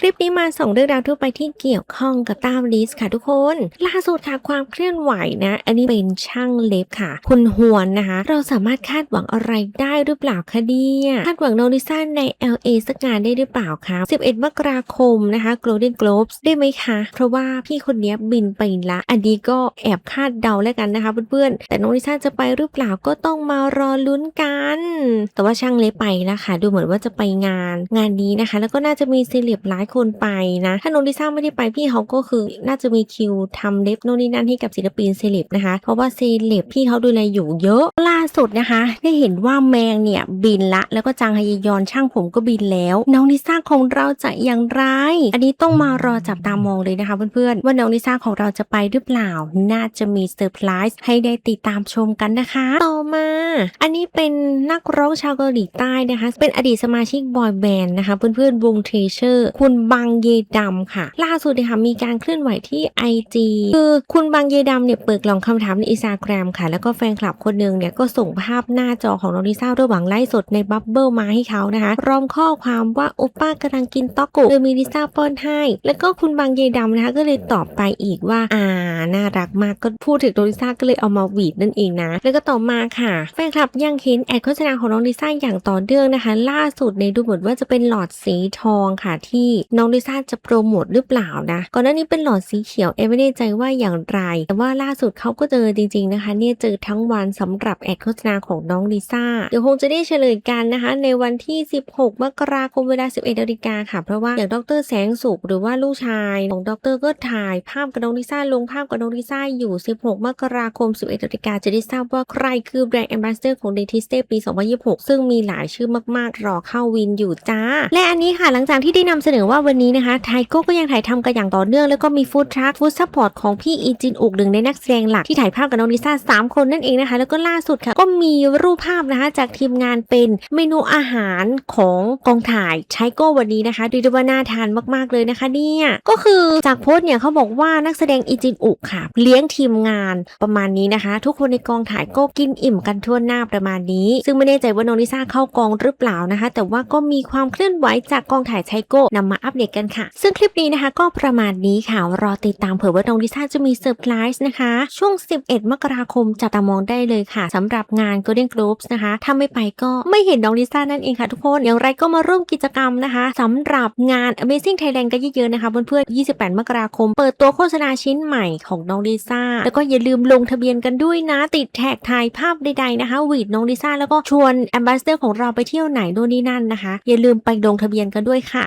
คลิปนี้มาส่งเรื่องราวทั่วไปที่เกี่ยวข้องกับต้าลิสค่ะทุกคน ล่าสุดค่ะความเคลื่อนไหวนะ อันนี้เป็นช่างเล็บค่ะ คุณฮวนนะคะ เราสามารถคาดหวังอะไรได้หรือเปล่าคะเนี่ยคาดหวังโนริซ่าใน LA สักงานได้หรือเปล่าคะ11มกราคมนะคะ Golden Globes ได้ไหมคะ เพราะว่าพี่คนนี้บินไปละ อันนี้ก็แอบคาดเดาแล้วกันนะคะเพื่อนๆแต่โนริซ่าจะไปหรือเปล่าก็ต้องมารอลุ้นกัน แต่ว่าช่างเล็บไปแล้วค่ะดูเหมือนว่าจะไปงาน งานนี้นะคะ แล้วก็น่าจะมีเซเลบหลายคนไปนะ ถ้าโนริซ่าไม่ได้ไปพี่เขาก็คือน่าจะมีคิวทำเล็บโน่นนี่นั่นให้กับศิลปินเซเลบนะคะ เพราะว่าเซเลบพี่เขาดูแลอยู่เยอะล่าสุดนะคะ ได้เห็นว่าแมงเนี่ยบินละ แล้วก็จางฮยยอนช่างผมก็บินแล้ว น้องลิซ่าของเราจะอย่างไร อันนี้ต้องมารอจับตามองเลยนะคะเพื่อนๆ ว่าน้องลิซ่าของเราจะไปหรือเปล่า น่าจะมีเซอร์ไพรส์ให้ได้ติดตามชมกันนะคะ ต่อมา อันนี้เป็นนักร้องชาวเกาหลีใต้นะคะ เป็นอดีตสมาชิกบอยแบนด์นะคะ เพื่อนๆวงเทเชอร์ คุณบางเยดำค่ะ ล่าสุดนะคะมีการเคลื่อนไหวที่ IG คือคุณบางเยดำเนี่ยเปิดกล่องคำถามในอินสตาแกรมค่ะ แล้วก็แฟนคลับคนหนึ่งเนี่ยก็ส่งภาพหน้าจอของน้องลิซ่าระหว่างไลฟ์สดในบับเบิลมาให้เขานะคะพร้อมข้อความว่าโอป้ากำลังกินต๊อกกุโดยมีลิซ่าป้อนให้ แล้วก็คุณบางเยดำนะคะก็เลยตอบไปอีกว่าอ่า น่ารักมากก็พูดถึงน้องลิซ่าก็เลยเอามาหวีดนั่นเองนะ แล้วก็ต่อมาค่ะแฟนคลับยังเห็นแอดโฆษณาของน้องลิซ่าอย่างต่อเนื่องนะคะ ล่าสุดในดูเหมือนว่าจะเป็นหลอดสีทองค่ะ ที่น้องลิซ่าจะโปรโมทหรือเปล่านะก่อนหน้านี้เป็นหลอดสีเขียวเอไม่แน่ใจว่าอย่างไร แต่ว่าล่าสุดเขาก็เจอจริง ๆนะคะ เนี่ยเจอทั้งวันสำหรับแอดโฆษณาของน้องลิซ่าเดี๋ยวคงจะได้เฉลยกันนะคะ ในวันที่ 16 มกราคมเวลา 11นาฬิกาค่ะ เพราะว่าอย่างดรแสงสุขหรือว่าลูกชายของดรก็ถ่ายภาพกับน้องลิซ่าลงภาพกับน้องลิซ่าอยู่ 16 มกราคม 11นาฬิกาจะได้ทราบว่าใครคือแบรนด์แอมบาสเดอร์ของเดทิสเต้ปี 2026 ซึ่งมีหลายชื่อมากๆ รอเข้าวินอยู่จ้า และอันนี้ค่ะหลังจากที่ได้นำเสนอว่าวันนี้นะคะไทโก้ก็ยังถ่ายทำกันอย่างต่อเนื่อง แล้วก็มีฟู้ดทรัคฟู้ดซัพพอร์ตของพี่อีจินอุกหนึ่งในนักแสดงหลักที่ถ่ายภาพกับน้องลิซ่าสามคนนั่นเองนะคะ แล้วก็ล่าสุดค่ะ ก็มีรูปภาพนะคะจากทีมงานเป็นเมนูอาหารของกองถ่ายไทโก้วันนี้นะคะดูด้ว่าน่าทานมากๆเลยนะคะเนี่ยก็คือจากโพสต์เนี่ยเขาบอกว่านักแสดงอีจินอุกค่ะ เลี้ยงทีมงานประมาณนี้นะคะ ทุกคนในกองถ่ายก็กินอิ่มกันทั่วหน้าประมาณนี้ ซึ่งไม่แน่ใจว่าน้องลิซ่าเข้ากองหรือเปล่านะคะ แต่ว่าก็มีความเคลื่อนไหวจากกองถ่ายไทโก้นำมาอัปเดตกันค่ะ ซึ่งคลิปนี้นะคะ ก็ประมาณนี้ค่ะรอติดตามเผื่อว่าน้องลิซ่าจะมีเซอร์ไพรส์นะคะ ช่วง 11 มกราคมจับตามองได้เลยค่ะสำหรับงาน Golden Globes นะคะถ้าไม่ไปก็ไม่เห็นน้องลิซ่านั่นเองค่ะทุกคนอย่างไรก็มาร่วมกิจกรรมนะคะสำหรับงาน Amazing Thailand กันเยอะๆนะคะเพื่อนๆ28 มกราคม เปิดตัวโฆษณาชิ้นใหม่ของน้องลิซ่า แล้วก็อย่าลืมลงทะเบียนกันด้วยนะ ติดแท็กถ่ายภาพใดๆนะคะวีดน้องลิซ่าแล้วก็ชวนแอมบาสเดอร์ของเราไปเที่ยวไหนโน่นนี่นั่นนะคะ อย่าลืมไปลงทะเบียนกันด้วยค่ะ